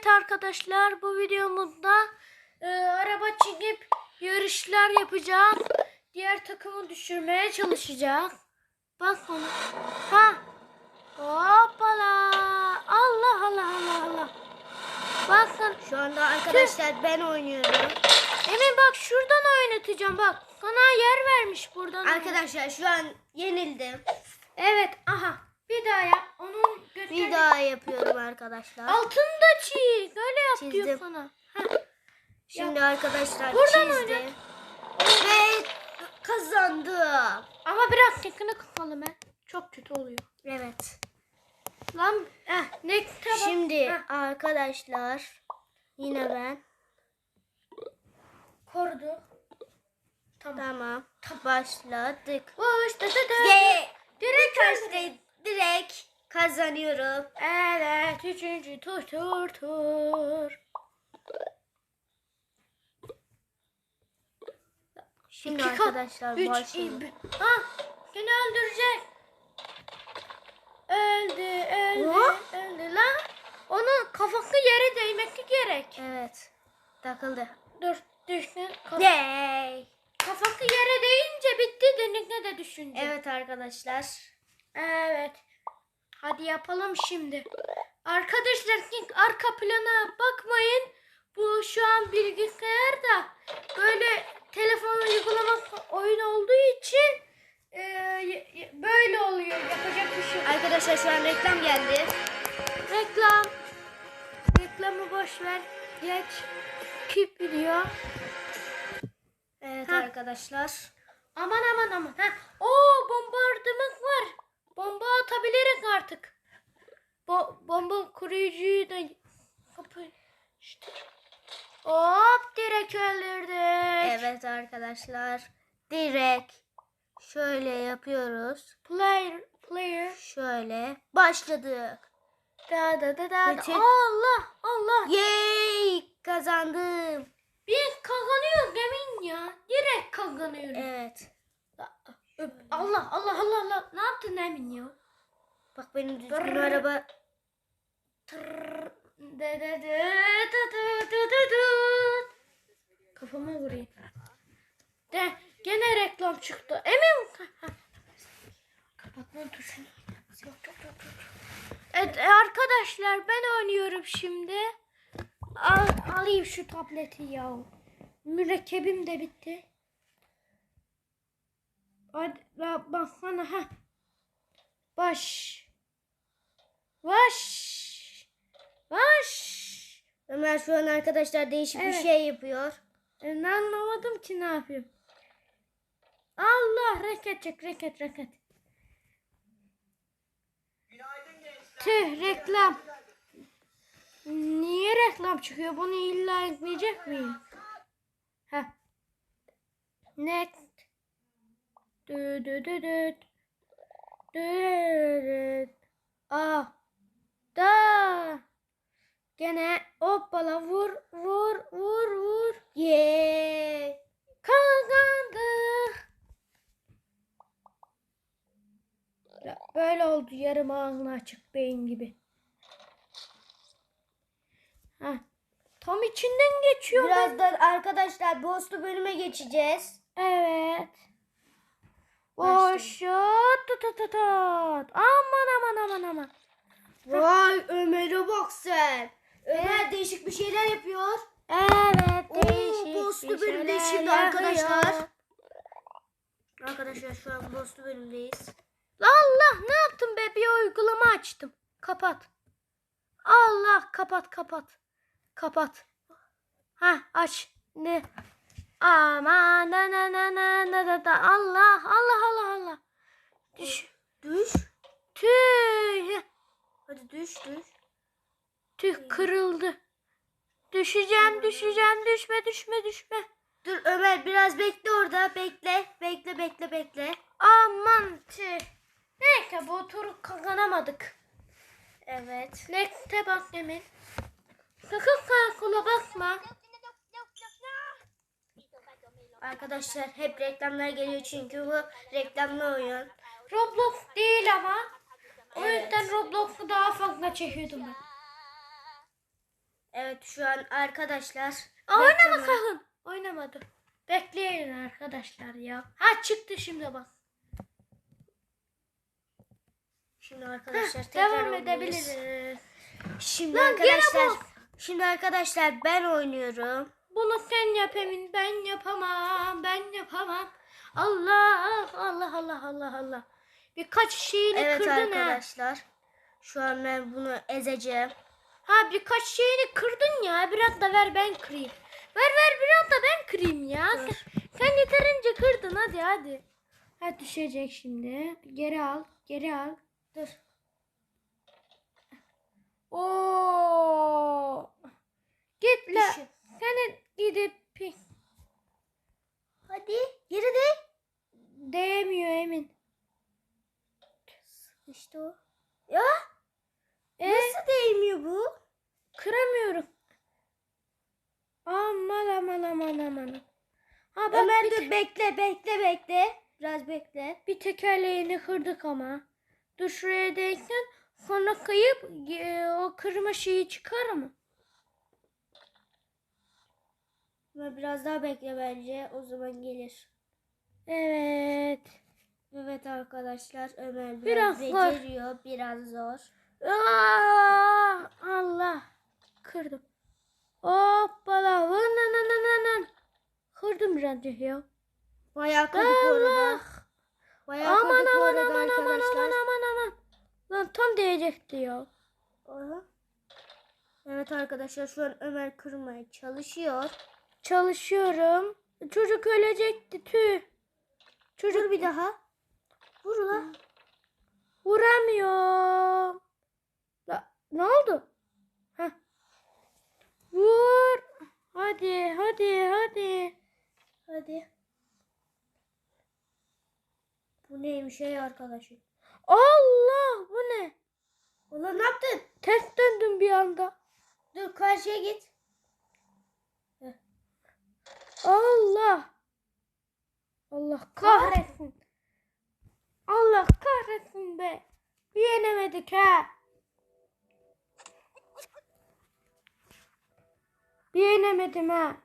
Evet arkadaşlar bu videomuzda e, araba çekip yarışlar yapacağım. Diğer takımı düşürmeye çalışacak. Bak onu. Ha. Hoppala. Allah Allah Allah Allah. Bakın. Şu anda arkadaşlar ben oynuyorum. Emin bak şuradan oynatacağım bak. Sana yer vermiş buradan. Arkadaşlar şu an yenildim. Evet aha. Bir daha yap. Onun. Bir daha yapıyorum arkadaşlar. Altında çiz. Öyle yap diyor Çizdim. sana. Heh. Şimdi arkadaşlar Buradan çizdim. Ve kazandım. Ama biraz yakını kapalı ben. Çok kötü oluyor. Evet. Lan eh, ne kitap? Şimdi Heh, arkadaşlar yine ben. korudu. Tamam. Tamam. Başladık. Ye. Direkt Kaçtı. Direkt kazanıyorum. Evet, üçüncü tur tur tur. Şimdi İki arkadaşlar Üç, başladık. ib. Ha, seni öldürecek. Öldü, öldü, Hop. öldü lan. Onun kafası yere değmesi gerek. Evet. Takıldı. Dur, düştü. Kaf- Yay. kafası yere değince bitti denizde de düşünce. Evet arkadaşlar. Evet. Hadi yapalım şimdi. Arkadaşlar arka plana bakmayın. Bu şu an bilgisayarda böyle telefon uygulamak oyun olduğu için e, böyle oluyor. Yapacak bir şey yok. Arkadaşlar şu an reklam geldi. Reklam. Reklamı boş ver. Geç. Kip video. Evet Ha. arkadaşlar. Aman aman aman. Ha. Oo bombardıman var. Bomba atabiliriz artık. Bo bomba koruyucuyu da kapıştır. Hop direkt öldürdük. Evet arkadaşlar. Direkt şöyle yapıyoruz. Player player. Şöyle başladık. Da da da da. Bütün- Allah Allah. Yay! Kazandım. Biz kazanıyoruz emin ya. Direkt kazanıyoruz. Evet. Allah Allah Allah Allah. Ne yaptın emin ya? Bak benim düzgün araba. Kafama vurayım. De gene reklam çıktı. Emin. Kapatma tuşunu. Yok, yok, yok, yok. Evet e, arkadaşlar ben oynuyorum şimdi. Al, alayım şu tableti ya. Mürekkebim de bitti. Hadi baksana ha. Baş. Baş. Baş. Ömer şu an arkadaşlar değişik bir Evet. şey yapıyor. Ne anlamadım ki ne yapayım. Allah reket çek reket reket. Tüh reklam. Niye reklam çıkıyor? Bunu illa ekleyecek miyim? Heh. Next. Dü dü dü dü. Dü dü dü. Aa. Da. Gene hoppala vur vur vur vur. Yay! Kazandık. Ya, Böyle oldu yarım ağzını açık beyin gibi. Heh. Tam içinden geçiyor. ben. Birazdan arkadaşlar boss'lu bölüme geçeceğiz. Evet. Başlayalım. Boş tut tut tut. Aman aman aman aman. Vay Ömer'e bak sen. Ömer değişik bir şeyler yapıyor. Evet Oo, değişik bir bölümde şimdi arkadaşlar. Arkadaşlar şu an boss'lu bölümdeyiz. Allah ne yaptım be bir uygulama açtım. Kapat. Allah kapat kapat. Kapat. Ha aç. Ne? Aman na na na na na da da Allah Allah Allah Allah. Düş. Düş. Tüh. Hadi düş düş. Tüh kırıldı. Düşeceğim düşeceğim düşme düşme düşme. Dur Ömer biraz bekle orada. Bekle. Bekle bekle bekle. Aman tüh. Neyse bu turu kazanamadık. Evet. Next'e bak Emin. Sakın kalkula bakma. Arkadaşlar hep reklamlar geliyor çünkü bu reklamlı oyun. Roblox değil ama. O Evet. yüzden Roblox'u daha fazla çekiyordum ben. Evet şu an arkadaşlar. Aa, Oyna bekleme- bakalım. Oynamadı. Bekleyin arkadaşlar ya. Ha çıktı şimdi bak. Şimdi arkadaşlar Heh, tekrar devam oynuyoruz. edebiliriz. Şimdi Lan arkadaşlar. Şimdi arkadaşlar ben oynuyorum. Bunu sen yap Emin. Ben yapamam. Ben yapamam. Allah Allah Allah Allah Allah. Birkaç şeyini Evet kırdın ha. arkadaşlar. Şu an ben bunu ezeceğim. Ha birkaç şeyini kırdın ya. Biraz da ver ben kırayım. Ver ver biraz da ben kırayım ya. Sen, sen yeterince kırdın hadi hadi. Ha düşecek şimdi. Geri al. Geri al. Dur. Oo. Git la. Senin gidip Hadi geri de. değmiyor Emin. İşte o. Ya E, nasıl değmiyor bu? kıramıyorum. Aman aman aman aman. Ha bak Ömer dur bekle bekle bekle. Biraz bekle. bir tekerleğini kırdık ama. Dur şuraya değsen sonra kayıp e, o kırma şeyi çıkar mı? Ömer biraz daha bekle bence. O zaman gelir. Evet. Evet arkadaşlar Ömer Biraz biraz, zor. beceriyor. Biraz zor. Aa, Allah. Kırdım. Hoppala. Vın nan nan nan nan nan. Kırdım ya. Bayağı kırdık. Allah. Bayağı Aman kırdık aman aman aman arkadaşlar. aman aman aman. Lan tam değecekti ya. Aha. Evet arkadaşlar şu an Ömer kırmaya çalışıyor. Çalışıyorum. Çocuk ölecekti tüh. Çocuk Vur bir daha. Vur ulan. vuramıyor. La, ne oldu? Heh. Vur. Hadi hadi hadi. Hadi. Bu neymiş ey arkadaşım? Allah bu ne? Ulan ne yaptın? Ters döndüm bir anda. Dur karşıya git. Allah. Allah kahretsin. Allah kahretsin be. Yenemedik ha. Bir yenemedim ha.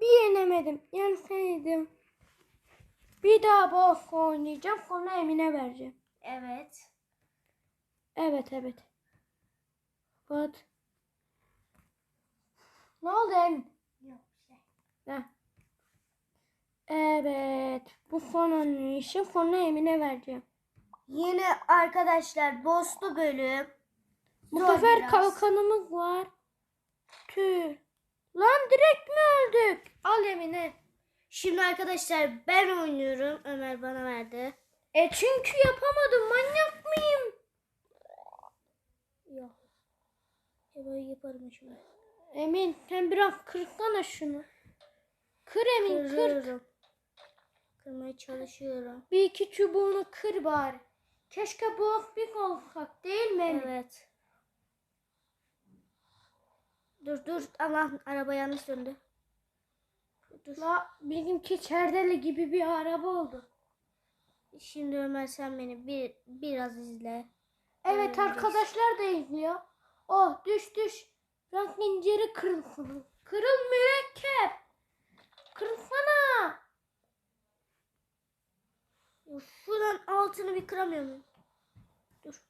Bir yenemedim. Yenseydim. Bir daha boss oynayacağım. Sonra Emine vereceğim. Evet. Evet evet. But. Ne oldu Emin? Yok şey. Heh. Bu son oynayışım. Sonra Emine vereceğim. Yine arkadaşlar bosslu bölüm. Bu Zor sefer biraz. kalkanımız var. Tüh. Lan direkt mi öldük? Al Emine. Şimdi arkadaşlar ben oynuyorum. Ömer bana verdi. E çünkü yapamadım. Manyak mıyım? Yok. Ya böyle yaparım şimdi. Emin sen biraz kırsana şunu. Kır Emin kır. Kırmaya çalışıyorum. Bir iki çubuğunu kır bari. Keşke boğaz bir olsak değil mi Emin? Evet. Dur dur. Allah araba yanlış döndü. Dur. La benimki çerdeli gibi bir araba oldu. Şimdi Ömer sen beni bir biraz izle. Evet Evet. arkadaşlar da izliyor. Oh düş düş. Rank inciri kırılsın. Kırıl mürekkep. Kırılsana. Şuradan altını bir kıramıyor muyum? Dur.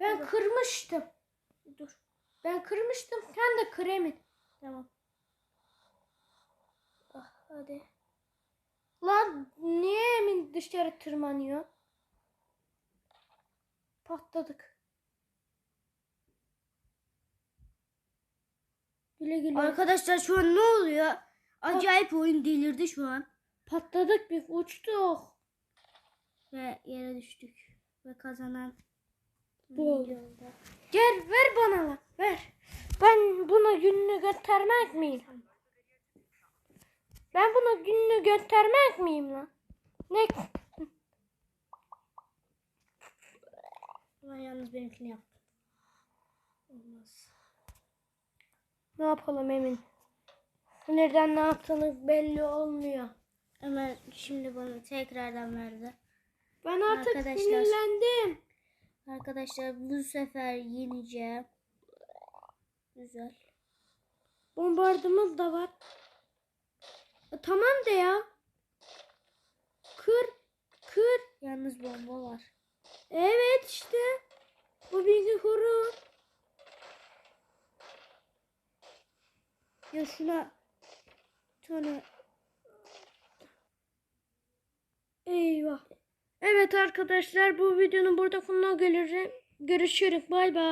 Ben Dur. kırmıştım. Dur. Ben kırmıştım. Sen de kır Emin. Tamam. Ah, hadi. Lan niye Emin dışarı tırmanıyor? Patladık. Güle güle. Arkadaşlar şu an ne oluyor? Acayip oyun delirdi şu an. Patladık biz uçtuk. Ve yere düştük. Ve kazanan Bu oldu. Gel ver bana lan ver. Ben buna gününü göstermez miyim? Ben buna gününü göstermez miyim lan? Ne? Ama yalnız benimkini yaptım. Olmaz. Ne yapalım Emin? Nereden ne yaptığını belli olmuyor. Ömer şimdi bana tekrardan verdi. Ben artık Arkadaşlar. sinirlendim. Arkadaşlar bu sefer yeneceğim. Güzel. Bombardımız da var. E, tamam de ya. Kır. Kır. Yalnız bomba var. Evet işte. Bu bilgi koru. Ya şuna tane Eyvah. Evet arkadaşlar bu videonun burada sonuna gelirim. Görüşürüz. Bay bay.